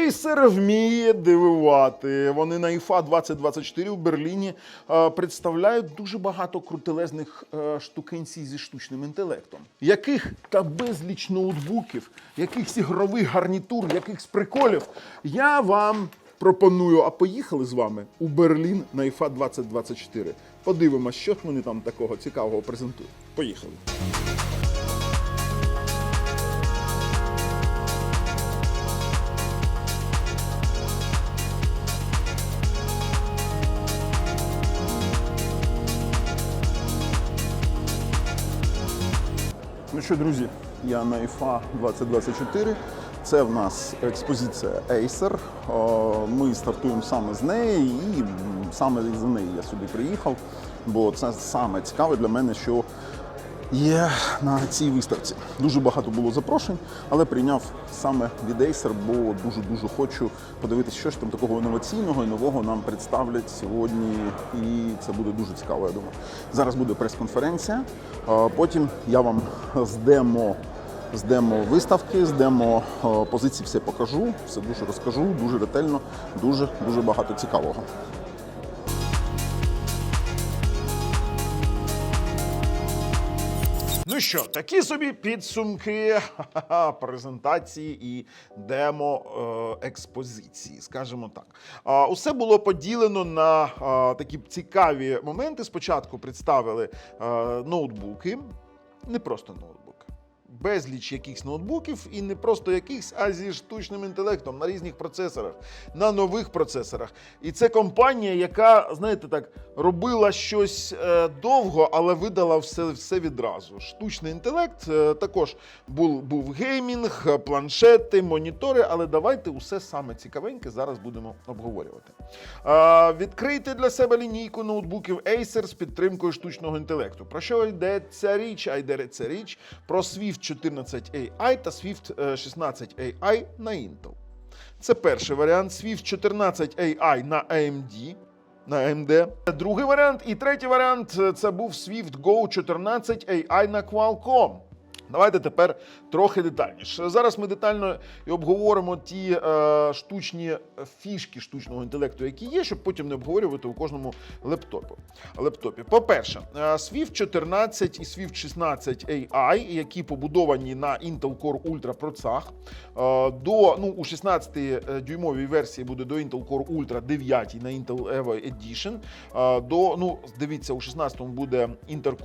Acer вміє дивувати. Вони на IFA 2024 в Берліні е, представляють дуже багато крутелезних е, штукенцій зі штучним інтелектом. Яких та безліч ноутбуків, якихось ігрових гарнітур, якихось приколів. Я вам пропоную, а поїхали з вами у Берлін на IFA 2024. Подивимось, що вони там такого цікавого презентують. Поїхали. Що, друзі, я на IFA 2024. Це в нас експозиція Acer. Ми стартуємо саме з неї, і саме за неї я сюди приїхав, бо це саме цікаве для мене, що є на цій виставці. Дуже багато було запрошень, але прийняв саме від Acer, бо дуже-дуже хочу подивитися, що ж там такого інноваційного і нового нам представлять сьогодні. І це буде дуже цікаво, я думаю. Зараз буде прес-конференція. Потім я вам з демо. З демо виставки, з демо позиції все покажу, все дуже розкажу, дуже ретельно, дуже дуже багато цікавого. Що, такі собі підсумки презентації і демо е, експозиції, скажімо так. Усе було поділено на такі цікаві моменти. Спочатку представили е, ноутбуки, не просто ноутбуки. Безліч якихось ноутбуків і не просто якихось, а зі штучним інтелектом на різних процесорах, на нових процесорах. І це компанія, яка, знаєте, так робила щось е, довго, але видала все, все відразу. Штучний інтелект е, також був, був геймінг, е, планшети, монітори. Але давайте усе саме цікавеньке зараз будемо обговорювати. Відкрийте для себе лінійку ноутбуків Acer з підтримкою штучного інтелекту. Про що йдеться річ? А йдеться річ про Swift 14 AI та Swift е, 16 AI на Intel. Це перший варіант. Swift 14 AI на AMD. На AMD. Другий варіант. І третій варіант е, це був Swift Go 14 AI на Qualcomm. Давайте тепер трохи детальніше. Зараз ми детально і обговоримо ті е, штучні фішки штучного інтелекту, які є, щоб потім не обговорювати у кожному лептопі. лептопі. По-перше, е, Swift 14 і Swift 16 AI, які побудовані на Intel Core Ultra процесах, е, до ну у 16 дюймовій версії буде до Intel Core Ultra 9 на Intel Evo Edition. Е, До ну дивіться, у 16 буде Intel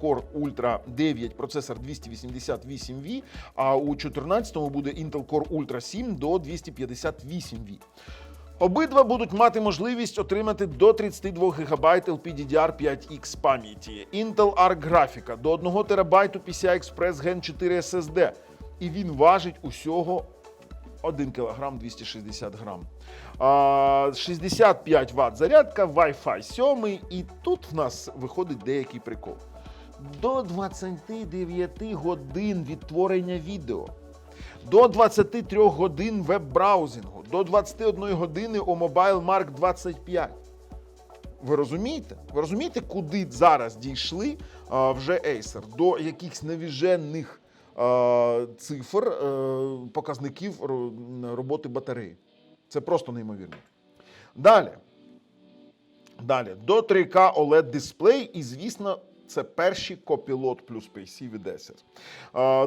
Core Ultra 9 процесор 288V, а у 14-му буде Intel Core Ultra 7 до 258V. Обидва будуть мати можливість отримати до 32 ГБ LPDDR5X пам'яті, Intel Arc графіка до 1 ТБ PCI Express Gen 4 SSD. І він важить усього 1 кг 260 грам. 65 Вт зарядка, Wi-Fi 7, і тут в нас виходить деякий прикол. До 29 годин відтворення відео, до 23 годин веб-браузингу, до 21 години у Mobile Mark 25. Ви розумієте? Ви розумієте, куди зараз дійшли а, вже Acer? До якихось навіжених а, цифр, е, показників роботи батареї. Це просто неймовірно. Далі. Далі. До 3К OLED дисплей, і, звісно, це перші Copilot плюс PC від Acer.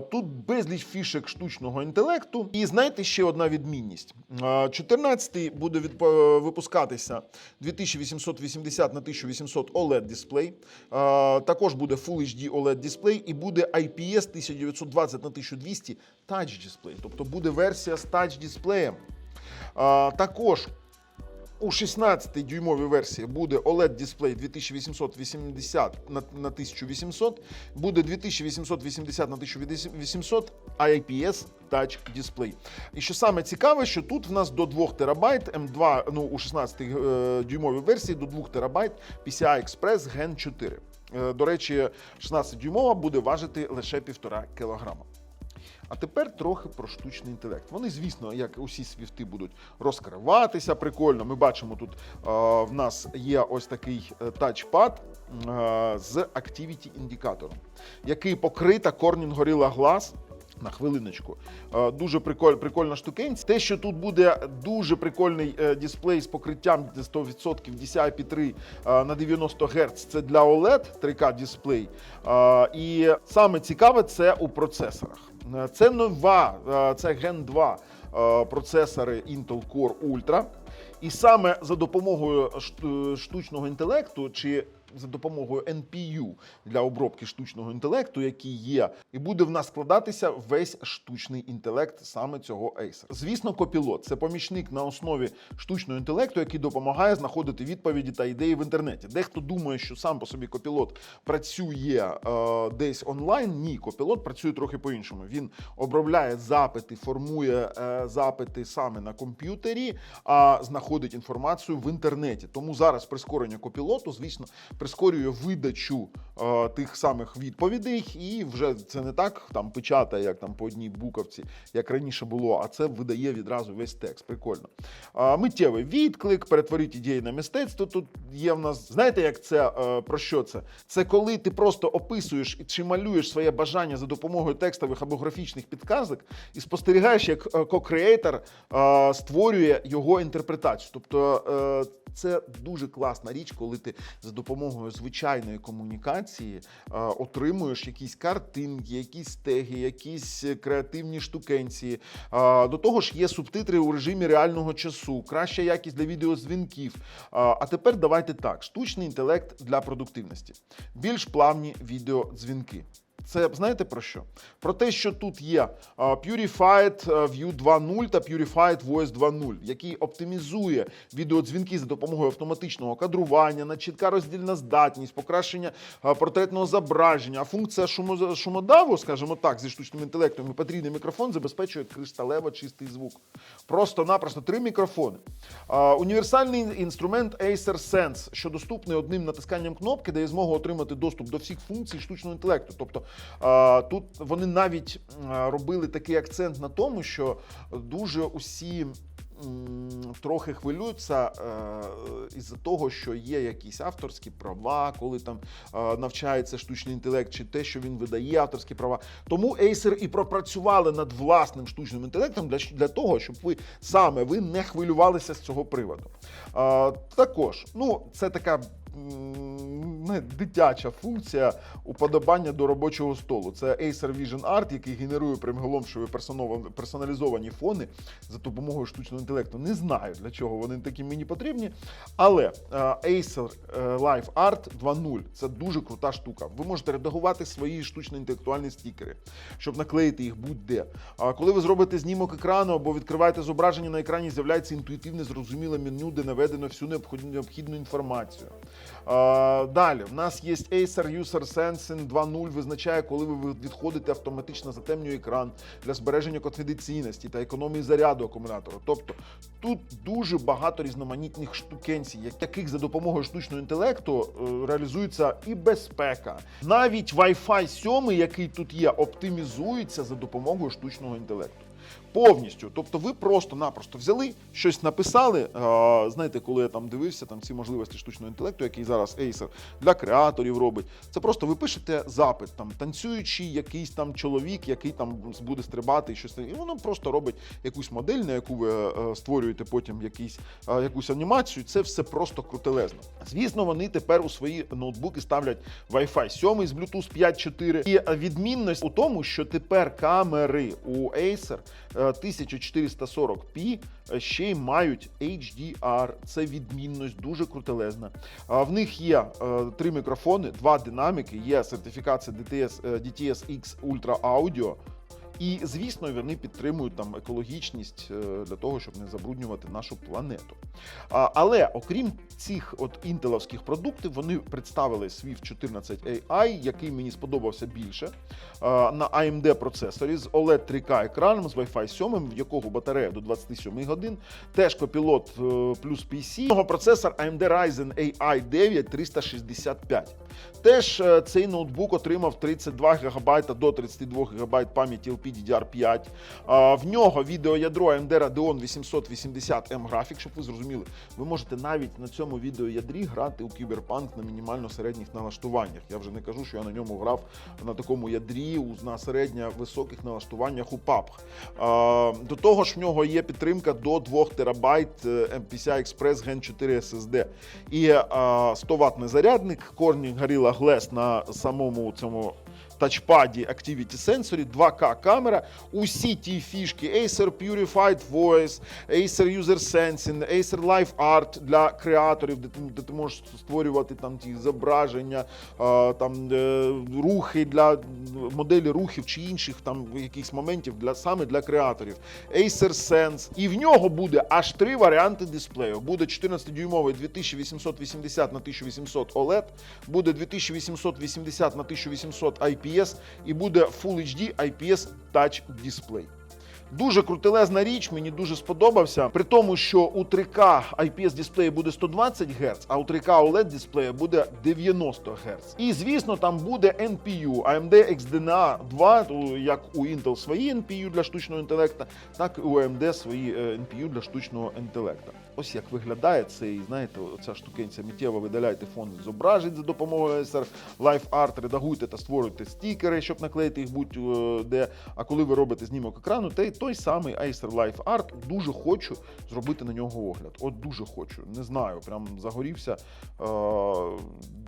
Тут безліч фішек штучного інтелекту. І знаєте ще одна відмінність: 14-й буде відп- випускатися 2880 на 1800 OLED дисплей. Також буде Full HD OLED дисплей і буде IPS 1920 на 1200 Touch дисплей. Тобто буде версія з Touch дисплеєм. Також у 16-дюймовій версії буде OLED дисплей 2880 на, на 1800, буде 2880 на 1800 IPS Touch дисплей. І що саме цікаве, що тут в нас до 2 ТБ M2, ну у 16-дюймовій версії до 2 ТБ PCI Express Gen 4. Е, До речі, 16-дюймова буде важити лише 1,5 кг. А тепер трохи про штучний інтелект. Вони, звісно, як усі свіфти, будуть розкриватися прикольно. Ми бачимо, тут е, в нас є ось такий е, тачпад е, з Activity індикатором, який покрита Corning Gorilla Glass На хвилиночку. Е, Дуже приколь, прикольна штукенця. Те, що тут буде дуже прикольний е, дисплей з покриттям 100% DCI-P3 е, на 90 Гц, це для OLED 3К дисплей. І саме цікаве це у процесорах. Е, Це нова, е, це Gen 2 е, процесори Intel Core Ultra. І саме за допомогою шту- штучного інтелекту чи за допомогою NPU для обробки штучного інтелекту, який є, і буде в нас складатися весь штучний інтелект саме цього Acer. Звісно, копілот це помічник на основі штучного інтелекту, який допомагає знаходити відповіді та ідеї в інтернеті. Дехто думає, що сам по собі копілот працює е, десь онлайн. Ні, копілот працює трохи по-іншому. Він обробляє запити, формує е, запити саме на комп'ютері, а знаходить інформацію в інтернеті. Тому зараз прискорення копілоту, звісно, прискорює видачу е, тих самих відповідей, і вже це не так там печатає, як там по одній буковці, як раніше було, а це видає відразу весь текст. Прикольно. А, миттєвий відклик, перетворіть ідеї на мистецтво. Тут є в нас. Знаєте, як це е, про що це? Це коли ти просто описуєш чи малюєш своє бажання за допомогою текстових або графічних підказок і спостерігаєш, як е, ко-креатор е, створює його інтерпретацію. Тобто е, це дуже класна річ, коли ти за допомогою звичайної комунікації е, отримуєш якісь картинки, якісь теги, якісь креативні штукенції. Е, До того ж, є субтитри у режимі реального часу, краща якість для відеодзвінків. Е, А тепер давайте так: штучний інтелект для продуктивності, більш плавні відеодзвінки. Це знаєте про що? Про те, що тут є Purified е, View 2.0 та Purified Voice 2.0, який оптимізує відеодзвінки за допомогою автоматичного кадрування, на чітка роздільна здатність, покращення портретного зображення. А функція шумо, шумодаву, скажімо так, зі штучним інтелектом і потрійний мікрофон забезпечує кришталево чистий звук. Просто-напросто три мікрофони. Універсальний інструмент Acer Sense, що доступний одним натисканням кнопки, дає змогу отримати доступ до всіх функцій штучного інтелекту. Тобто тут вони навіть робили такий акцент на тому, що дуже усі. Трохи хвилюються е, із-за того, що є якісь авторські права, коли там е, навчається штучний інтелект, чи те, що він видає авторські права. Тому Acer і пропрацювали над власним штучним інтелектом для, для того, щоб ви саме ви не хвилювалися з цього приводу. Е, також, ну, це така не, дитяча функція уподобання до робочого столу. Це Acer Vision Art, який генерує приголомшові персонов- персоналізовані фони за допомогою штучного інтелекту. Не знаю, для чого вони такі мені потрібні. Але е, Acer е, Live Art 2.0 це дуже крута штука. Ви можете редагувати свої штучно-інтелектуальні стікери, щоб наклеїти їх будь-де. Коли ви зробите знімок екрану або відкриваєте зображення на екрані, з'являється інтуїтивне зрозуміле меню, де наведено всю необхідну інформацію. Далі в нас є Acer User Sensing 2.0, визначає, коли ви відходите, автоматично затемнює екран для збереження конфіденційності та економії заряду акумулятора. Тобто тут дуже багато різноманітних штукенцій, яких за допомогою штучного інтелекту е, реалізується і безпека. Навіть Wi-Fi 7, який тут є, оптимізується за допомогою штучного інтелекту. Повністю. Тобто ви просто-напросто взяли, щось написали. А, знаєте, коли я там дивився там ці можливості штучного інтелекту, який зараз Acer для креаторів робить. Це просто ви пишете запит, там танцюючий якийсь там чоловік, який там буде стрибати і щось. І воно просто робить якусь модель, на яку ви е, створюєте потім якийсь, е, якусь анімацію. Це все просто крутелезно. Звісно, вони тепер у свої ноутбуки ставлять Wi-Fi 7 з Bluetooth 5.4. І відмінність у тому, що тепер камери у Acer е, 1440p е, ще й мають HDR. Це відмінність дуже крутелезна. В них є е, три мікрофони, два динаміки, є сертифікація DTS, е, DTS X Ultra Audio. І звісно, вони підтримують там екологічність е, для того, щоб не забруднювати нашу планету. Але окрім цих от інтеловських продуктів, вони представили Swift 14 AI, який мені сподобався більше на AMD процесорі з OLED 3K екраном, з Wi-Fi 7, в якого батарея до 27 годин. Теж копілот е, плюс PC. Його процесор AMD Ryzen AI 9 365. Теж е, цей ноутбук отримав 32 ГБ до 32 ГБ пам'яті LPDDR LPDDR5. В нього відеоядро AMD Radeon 880M графік, щоб ви зрозуміли, ви можете навіть на цьому відеоядрі грати у Cyberpunk на мінімально середніх налаштуваннях. Я вже не кажу, що я на ньому грав на такому ядрі на середньо високих налаштуваннях у PUBG. До того ж, в нього є підтримка до 2 терабайт е, PCI Express Gen 4 SSD. І 100 ваттний зарядник Corning Gorilla Glass на самому цьому тачпаді Activity Sensor, 2К камера, усі ті фішки Acer Purified Voice, Acer User Sensing, Acer Live Art для креаторів, де ти, де ти можеш створювати там ті зображення, там е, рухи для моделі рухів чи інших там якихось моментів для саме для креаторів. Acer Sense. І в нього буде аж три варіанти дисплею. Буде 14-дюймовий 2880 на 1800 OLED, буде 2880 на 1800 IPS і буде Full HD IPS Touch Display. Дуже крутелезна річ, мені дуже сподобався. При тому, що у 3К IPS дисплеї буде 120 Гц, а у 3К OLED дисплея буде 90 Гц. І звісно, там буде NPU AMD XDNA 2, як у Intel свої NPU для штучного інтелекту, так і у AMD свої е, NPU для штучного інтелекту. Ось як виглядає цей, знаєте, оця штукенця миттєво видаляйте фон зображень за допомогою SR Live Art, редагуйте та створюйте стікери, щоб наклеїти їх будь-де. А коли ви робите знімок екрану, той, той самий Acer Live Art дуже хочу зробити на нього огляд. От дуже хочу. Не знаю, прям загорівся. Е,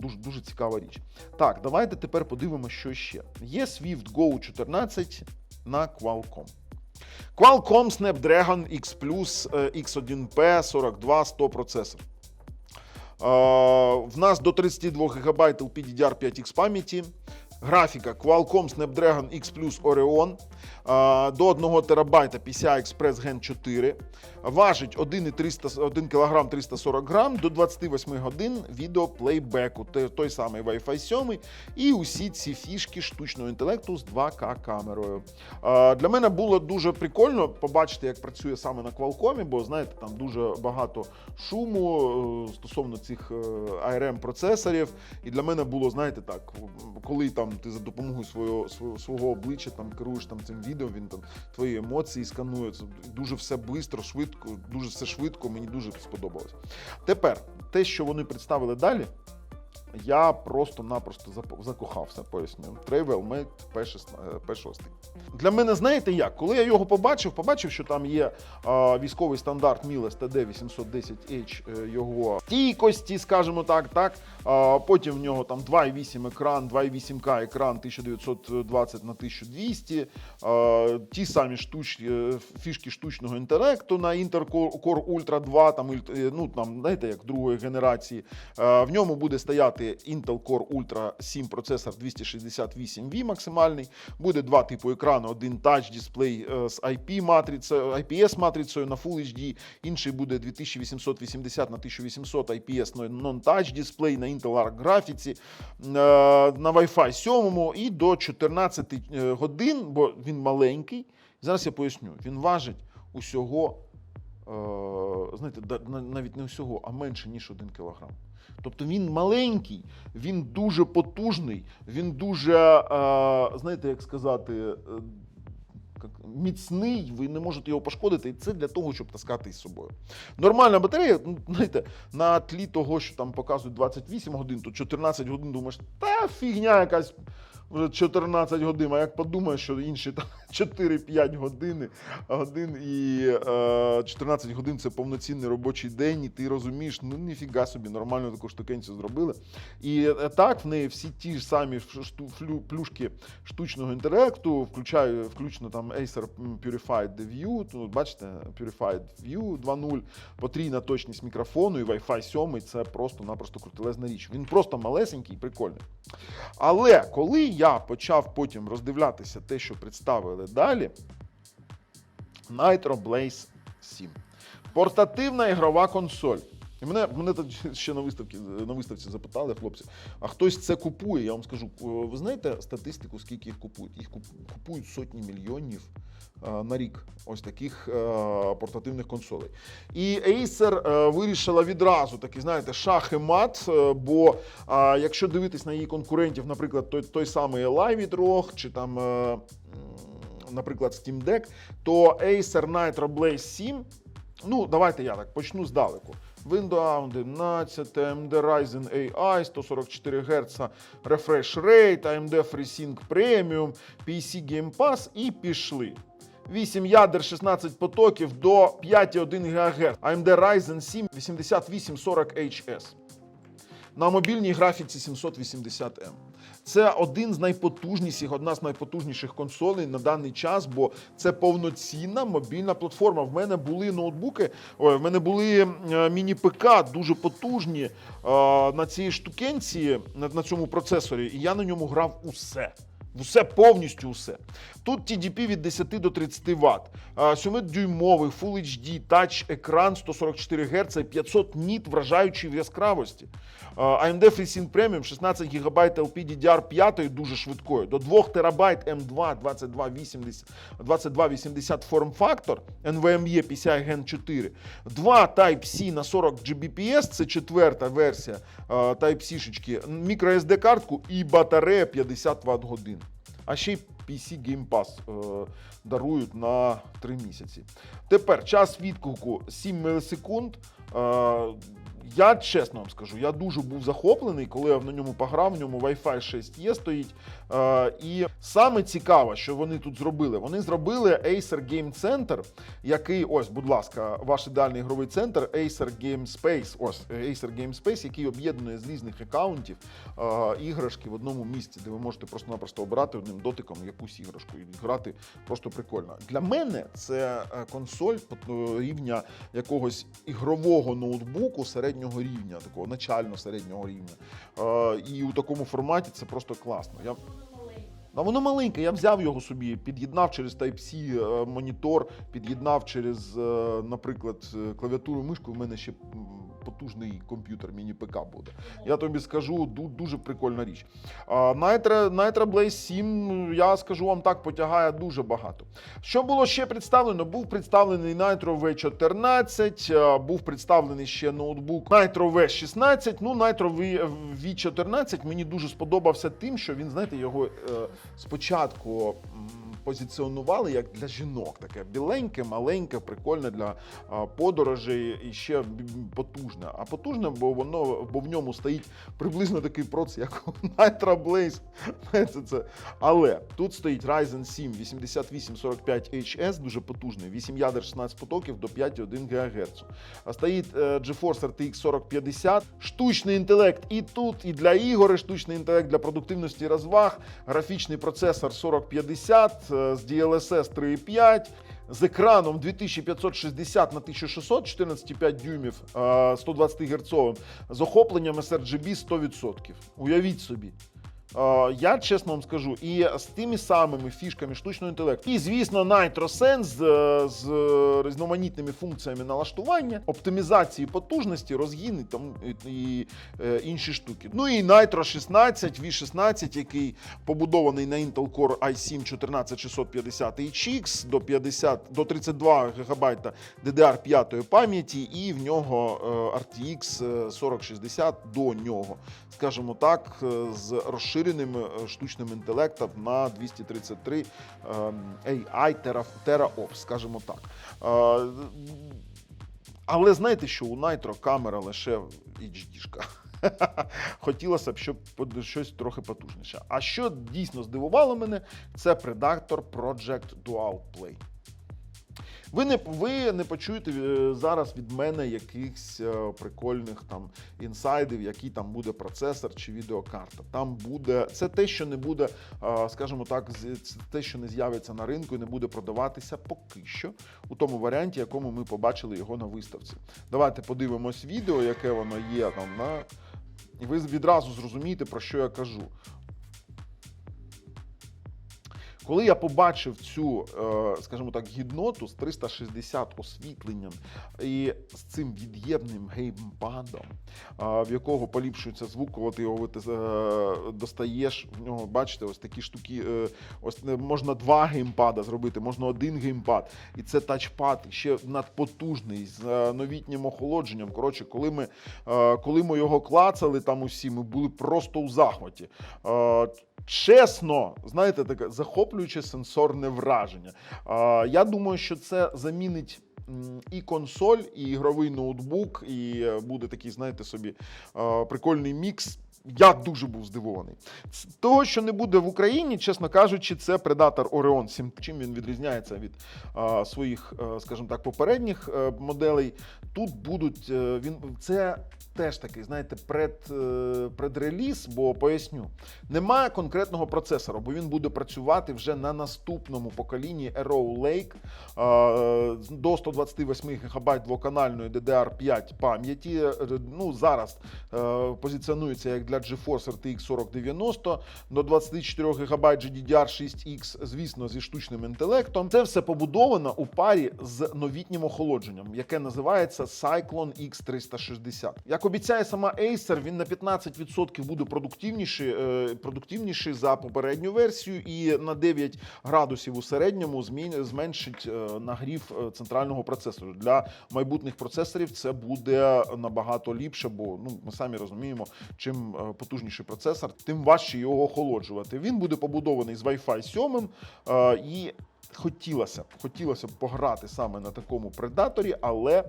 дуже, дуже цікава річ. Так, давайте тепер подивимося, що ще. Є Swift Go 14 на Qualcomm. Qualcomm Snapdragon X Plus е, X1P 42 100 процесор. Е, В нас до 32 ГБ LPDDR5X пам'яті. Графіка Qualcomm Snapdragon X Plus Orion. Е, До 1 ТБ PCI Express Gen 4. Важить 1,300 1 кг 340 грам до 28 годин відеоплейбеку. Той самий Wi-Fi 7 і усі ці фішки штучного інтелекту з 2К камерою. Е, Для мене було дуже прикольно побачити, як працює саме на Qualcomm, бо знаєте, там дуже багато шуму е, стосовно цих ARM процесорів. І для мене було, знаєте, так, коли там ти за допомогою свого, свого, обличчя там керуєш там цим відео, він там твої емоції сканує. Дуже все швидко, швидко, дуже все швидко. Мені дуже сподобалось. Тепер те, що вони представили далі. Я просто-напросто закохався, поясню. Travelmate P6. P6. Для мене, знаєте як? Коли я його побачив, побачив, що там є а, військовий стандарт Miles TD810H, е, його стійкості, скажімо так, так. А, потім в нього там 2,8 екран, 2,8К екран 1920 на 1200. А, ті самі штучні е, фішки штучного інтелекту на Intel Core Core Ultra 2, там, е, ну, там, знаєте, як другої генерації. Е, В ньому буде стояти Intel Core Ultra 7 процесор 268V максимальний. Буде два типу екрану: один Touch дисплей з IP матрицею, IPS матрицею на Full HD, інший буде 2880 на 1800 IPS non-touch дисплей на Intel Arc графіці, е, на Wi-Fi 7 і до 14 е, годин, бо він маленький. Зараз я поясню, він важить усього е, знаєте, навіть не всього, а менше ніж 1 кілограм. Тобто він маленький, він дуже потужний, він дуже, е, знаєте, як сказати, е, міцний, ви не можете його пошкодити, і це для того, щоб таскати із собою. Нормальна батарея, ну, знаєте, на тлі того, що там показують 28 годин, то 14 годин думаєш, та фігня якась. Вже 14 годин, а як подумаєш, що інші там 4-5 години, годин і е, 14 годин це повноцінний робочий день, і ти розумієш, ну ніфіга собі, нормально таку штукенцю зробили. І е, так, в неї всі ті ж самі плюшки штучного інтелекту, включаю, включно там Acer Purified View, тут бачите, Purified View 2.0, потрійна точність мікрофону і Wi-Fi 7 це просто-напросто крутелезна річ. Він просто малесенький і прикольний. Але коли я почав потім роздивлятися те, що представили далі, Nitro Blaze 7. Портативна ігрова консоль. І мене, мене тут ще на виставці, на виставці запитали хлопці, а хтось це купує? Я вам скажу, ви знаєте статистику, скільки їх купують? Їх купують сотні мільйонів е, на рік ось таких е, портативних консолей. І Acer е, вирішила відразу такий, знаєте, шах і мат, е, бо е, якщо дивитись на її конкурентів, наприклад, той, той самий Live ROG, чи там. е, наприклад, Steam Deck, то Acer Nitro Blaze 7 Ну, давайте я так почну здалеку. Windows 11, AMD Ryzen AI, 144 Гц refresh rate, AMD FreeSync Premium, PC Game Pass і пішли. 8 ядер, 16 потоків до 5,1 ГГц. AMD Ryzen 7 8840 HS. На мобільній графіці 780M. Це один з найпотужніших, одна з найпотужніших консолей на даний час, бо це повноцінна мобільна платформа. В мене були ноутбуки, ой, в мене були е, міні-ПК дуже потужні е, на цій штукенці, на, на цьому процесорі, і я на ньому грав усе. Усе повністю усе. Тут TDP від 10 до 30 Вт. 7-дюймовий Full HD Touch екран 144 Гц, 500 ніт вражаючої яскравості. AMD FreeSync Premium 16 ГБ LPDDR5 дуже швидкою, до 2 ТБ M2 2280, 2280 форм-фактор NVMe PCI Gen 4, 2 Type-C на 40 Gbps, це четверта версія Type-C-шечки, microSD картку і батарея 50 Вт годин. А ще й PC Game Pass е, дарують на 3 місяці. Тепер час відкуку 7 мілісекунд. Е, я чесно вам скажу, я дуже був захоплений, коли я на ньому пограв. В ньому Wi-Fi 6 є стоїть. Е, і саме цікаве, що вони тут зробили. Вони зробили Acer Game Center, який, ось, будь ласка, ваш ідеальний ігровий центр Acer Game Space. Ось Acer Game Space, який об'єднує з різних аккаунтів е, іграшки в одному місці, де ви можете просто-напросто обрати одним дотиком якусь іграшку і грати просто прикольно. Для мене це е, консоль рівня якогось ігрового ноутбуку середнього рівня, такого начально середнього рівня. Е, І у такому форматі це просто класно. Я а воно маленьке. Я взяв його собі, під'єднав через Type-C е, монітор, під'єднав через, е, наприклад, е, клавіатуру мишку. У мене ще потужний комп'ютер, міні-ПК буде. Я тобі скажу, ду- дуже прикольна річ. Nitro, Nitro Blaze 7, я скажу вам так, потягає дуже багато. Що було ще представлено? Був представлений Nitro V14, е, був представлений ще ноутбук Nitro V16. Ну, Nitro V- V14 мені дуже сподобався тим, що він, знаєте, його спочатку позиціонували як для жінок. Таке біленьке, маленьке, прикольне для подорожей і ще потужне. А потужне, бо воно бо в ньому стоїть приблизно такий проц, як у Nitro Blaze. Але тут стоїть Ryzen 7 8845 HS, дуже потужний, 8 ядер 16 потоків до 5,1 ГГц. А стоїть е, GeForce RTX 4050, штучний інтелект і тут, і для ігор, штучний інтелект для продуктивності і розваг, графічний процесор 4050 е, з DLSS 3.5. З екраном 2560 на 1600, 14,5 дюймів, е, 120 Гц, з охопленням sRGB 100%. Уявіть собі. Е, Я чесно вам скажу, і з тими самими фішками штучного інтелекту, і звісно, NitroSense з, з різноманітними функціями налаштування, оптимізації потужності, розгін і, там, і, і е, інші штуки. Ну і Nitro 16, V16, який побудований на Intel Core i7 14650 HX до 50 до 32 ГБ DDR5 пам'яті, і в нього е, RTX 4060 до нього, скажімо так, з розширеним е, штучним інтелектом на 233 е, AI Tera- TeraOps, скажімо так. Е, Але знаєте, що у Nitro камера лише HD-шка. Хотілося б, щоб щось трохи потужніше. А що дійсно здивувало мене, це Predator Project Dual Play. Ви не, ви не почуєте е, зараз від мене якихось е, прикольних там інсайдів, який там буде процесор чи відеокарта. Там буде це те, що не буде, е, скажімо так, те, що не з'явиться на ринку і не буде продаватися поки що у тому варіанті, якому ми побачили його на виставці. Давайте подивимось відео, яке воно є там на. І ви відразу зрозумієте, про що я кажу. Коли я побачив цю, е, скажімо так, гідноту з 360 освітленням і з цим від'ємним геймпадом, е, в якого поліпшується звук, коли ти його е, достаєш, в нього, бачите, ось такі штуки. Ось можна два геймпада зробити, можна один геймпад. І це тачпад ще надпотужний з новітнім охолодженням. Коротше, коли ми, коли ми його клацали там усі, ми були просто у захваті. Чесно, знаєте, таке захоплююче сенсорне враження. Я думаю, що це замінить. І консоль, і ігровий ноутбук, і е, буде такий, знаєте собі, е, прикольний мікс. Я дуже був здивований. Того, що не буде в Україні, чесно кажучи, це Predator Orion 7. Чим він відрізняється від своїх, е, скажімо так, попередніх моделей. Тут будуть він це теж такий, знаєте, пред, е, предреліз, бо поясню, немає конкретного процесора, бо він буде працювати вже на наступному поколінні Arrow Lake е, до 128 ГБ двоканальної DDR5 пам'яті. Е, Ну, зараз позиціонується як для GeForce RTX 4090 до 24 ГБ GDDR6X, звісно, зі штучним інтелектом. Це все побудовано у парі з новітнім охолодженням, яке називається Cyclone X360. Як обіцяє сама Acer, він на 15% буде продуктивніший, е, продуктивніший за попередню версію, і на 9 градусів у середньому зменшить е, нагрів е, центрального процесору. Для майбутніх процесорів це буде набагато ліпше, бо ну ми самі розуміємо, чим потужніший процесор, тим важче його охолоджувати. Він буде побудований з Wi-Fi 7 е, і. Хотілося б, хотілося б пограти саме на такому предаторі, але е,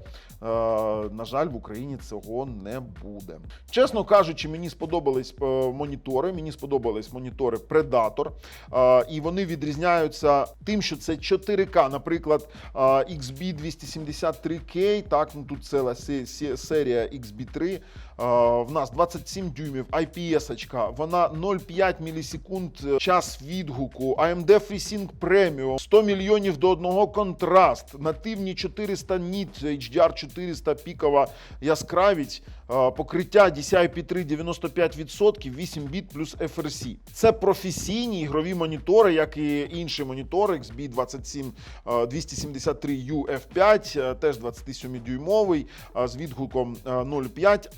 на жаль, в Україні цього не буде. Чесно кажучи, мені сподобались е, монітори. Мені сподобались монітори Predator, е, і вони відрізняються тим, що це 4К, наприклад, е, XB 273K, так ну тут ціла се- се- серія XB3. Е, В нас 27 дюймів, IPS, очка, вона 0,5 мілісекунд е, час відгуку, AMD FreeSync Premium, 100 мільйонів до одного контраст, нативні 400 ніт, HDR 400 пікова яскравість, е, покриття DCI-P3 95%, 8 біт плюс FRC. Це професійні ігрові монітори, як і інші монітори. XB 27 е, 273 UF5, е, теж 27-дюймовий, е, з відгуком е, 0,5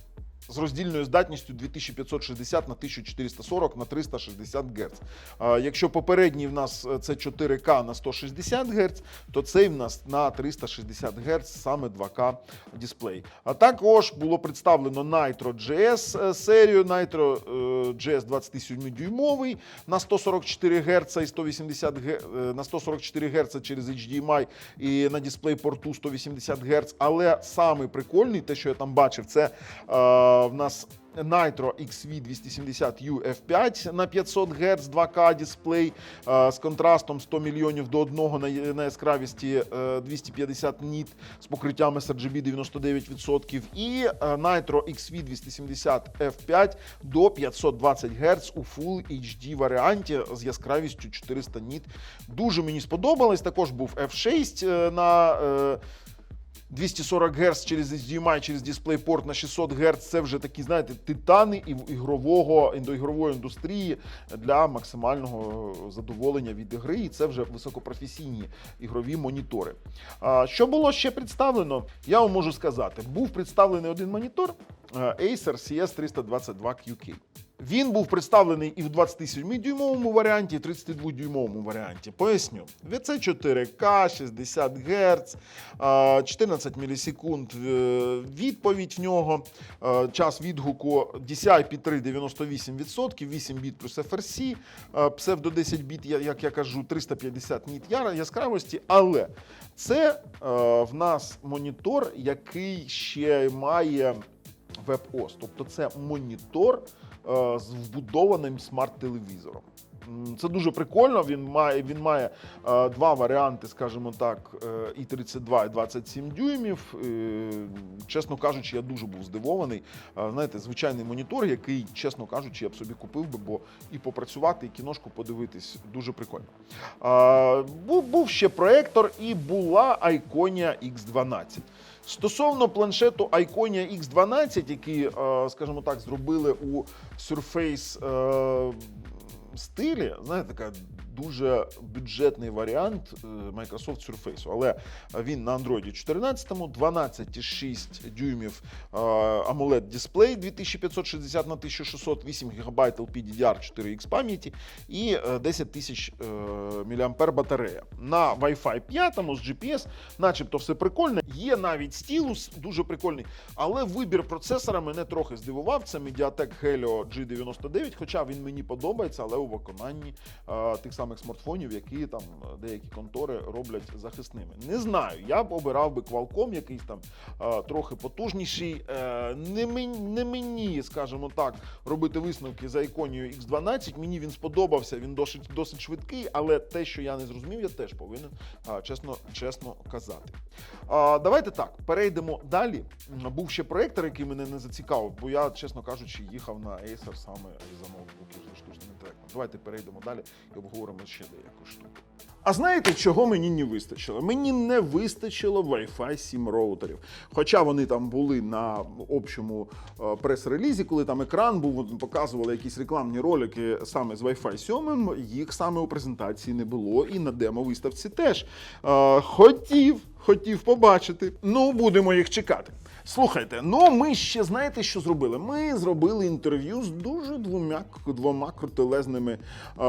з роздільною здатністю 2560 на 1440 на 360 Гц. Якщо попередній в нас е, це 4К на 160 Гц, то цей в нас на 360 Гц, саме 2К дисплей. А також було представлено Nitro GS е, серію, Nitro е, GS 27-дюймовий на 144 Гц і 180 Г, е, на 144 Гц через HDMI і на дисплей порту 180 Гц. Але саме прикольний, те, що я там бачив, це в нас Nitro XV270 UF5 на 500 Гц 2К дисплей е, з контрастом 100 мільйонів до 1 на, яскравісті е, 250 ніт з покриттям sRGB 99% і е, Nitro XV270 F5 до 520 Гц у Full HD варіанті з яскравістю 400 ніт. Дуже мені сподобалось. Також був F6 е, на е, 240 Гц через HDMI, через DisplayPort на 600 Гц. Це вже такі, знаєте, титани ігрового індоігрової індустрії для максимального задоволення від ігри. І це вже високопрофесійні ігрові монітори. Що було ще представлено? Я вам можу сказати. Був представлений один монітор е, Acer CS322 QK. Він був представлений і в 27-дюймовому варіанті, і 32-дюймовому варіанті. Поясню. Це 4К, 60 Гц, 14 мілісекунд е, відповідь в нього, е, час відгуку DCI P3 98%, 8 біт плюс FRC, е, псевдо 10 біт, як я кажу, 350 ніт яскравості. Але це в нас монітор, який ще має WebOS. Тобто це монітор з вбудованим смарт-телевізором. Це дуже прикольно. Він має, він має е, два варіанти, скажімо так, е, і 32, і 27 дюймів. Е, чесно кажучи, я дуже був здивований. Е, знаєте, звичайний монітор, який, чесно кажучи, я б собі купив би, бо і попрацювати, і кіношку подивитись дуже прикольно. Е, був, був ще проектор, і була Iconia X12. Стосовно планшету Iconia X12, який, е, скажімо так, зробили у Surface е, стилі, знаєте, така дуже бюджетний варіант е, Microsoft Surface, але він на Android 14, 12,6 дюймів е, AMOLED дисплей 2560 на 1600, 8 ГБ LPDDR4X пам'яті і е, 10 тисяч е, мАh батарея. На Wi-Fi 5 з GPS, начебто все прикольно. Є навіть стілус, дуже прикольний, але вибір процесора мене трохи здивував. Це Mediatek Helio G99, хоча він мені подобається, але у виконанні тих самих смартфонів, які там е, деякі контори роблять захисними. Не знаю, я б обирав би Qualcomm, якийсь там е, трохи потужніший. Е, не, мені, не мені, скажімо так, робити висновки за іконією X12. Мені він сподобався, він досить, досить швидкий, але те, що я не зрозумів, я теж повинен чесно, чесно казати. Давайте так, перейдемо далі. Був ще проєктор, який мене не зацікавив, бо я, чесно кажучи, їхав на Acer саме за ноутбуки з штучним інтелектом. Давайте перейдемо далі і обговоримо ще деяку штуку. А знаєте, чого мені не вистачило? Мені не вистачило Wi-Fi 7 роутерів. Хоча вони там були на общому е, прес-релізі, коли там екран був, показували якісь рекламні ролики саме з Wi-Fi 7, їх саме у презентації не було, і на демо-виставці теж. Е, хотів, хотів побачити. Ну, будемо їх чекати. Слухайте, ну ми ще знаєте, що зробили? Ми зробили інтерв'ю з дуже двома, двома крутелезними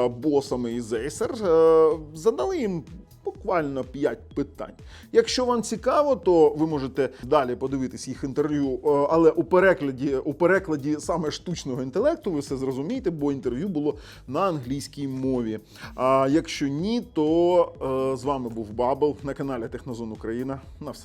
босами із Acer. Е, задали їм буквально 5 питань. Якщо вам цікаво, то ви можете далі подивитись їх інтерв'ю, е, але у перекладі, у перекладі саме штучного інтелекту ви все зрозумієте, бо інтерв'ю було на англійській мові. А якщо ні, то е, з вами був Бабл на каналі Технозон Україна. На все